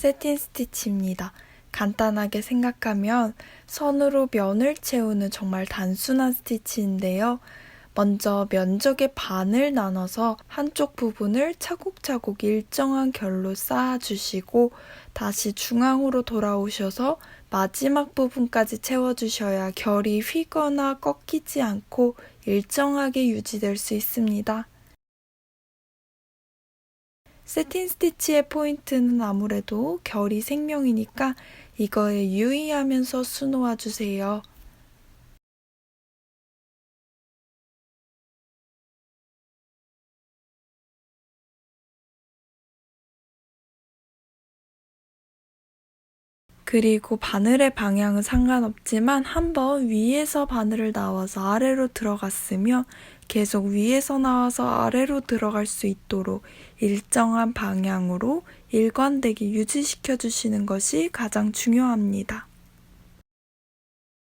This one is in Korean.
세틴 스티치입니다. 간단하게 생각하면 선으로 면을 채우는 정말 단순한 스티치인데요. 먼저 면적의 반을 나눠서 한쪽 부분을 차곡차곡 일정한 결로 쌓아주시고 다시 중앙으로 돌아오셔서 마지막 부분까지 채워주셔야 결이 휘거나 꺾이지 않고 일정하게 유지될 수 있습니다. 세틴 스티치의 포인트는 아무래도 결이 생명이니까 이거에 유의하면서 수놓아 주세요. 그리고 바늘의 방향은 상관없지만 한번 위에서 바늘을 나와서 아래로 들어갔으며 계속 위에서 나와서 아래로 들어갈 수 있도록 일정한 방향으로 일관되게 유지시켜 주시는 것이 가장 중요합니다.